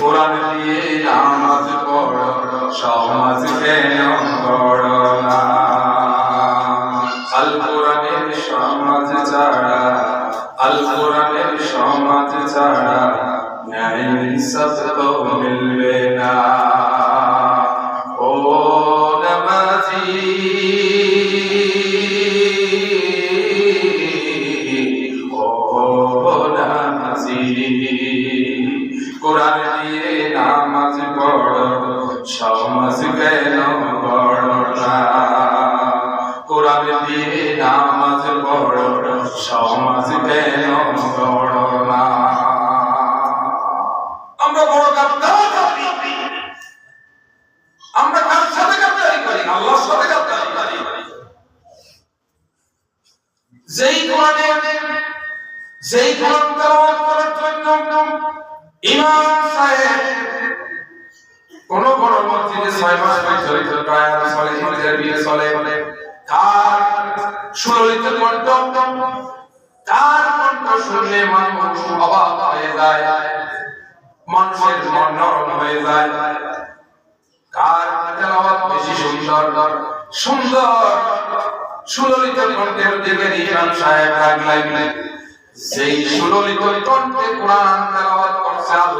কোরআন দিয়ে নামাজ পড়ো, সমাজ কেন পড়ো না। আল কোরআনের সমাজ ছাড়া আল কোরআনের সমাজ ছাড়া ন্যায় ইনসাফ তো মিলবে না। কোরআন সমাজ কেন পড়ো কোরআন দিয়ে নামাজ পড়ো সমাজ কেন পড়ো আমরা বড় গাদ্দার। করি আমরা কার সাথে গাদ্দারি করি? আল্লাহর সাথে গাদ্দারি করি। যেই কোরআনে, যেই কোরআন তেলাওয়াত করার জন্য ইমাম সাহেব কোন বড় মসজিদে ছয় মাস পর্যন্ত প্রায় চলে ইমামের বিয়ে চলে। কার সুললিত কণ্ঠ কার কণ্ঠ শুনলে মানুষ অবাক হয়ে যায়, মানুষের মন নরম হয়ে যায়। কার তেলাওয়াত বেশি সুন্দর সুন্দর। সুললিত কণ্ঠের দিকে ইমাম সাহেব রাগ লাগলেন সেই সুললিত কণ্ঠে কোরআন তেলাওয়াত করছে আল্লাহ।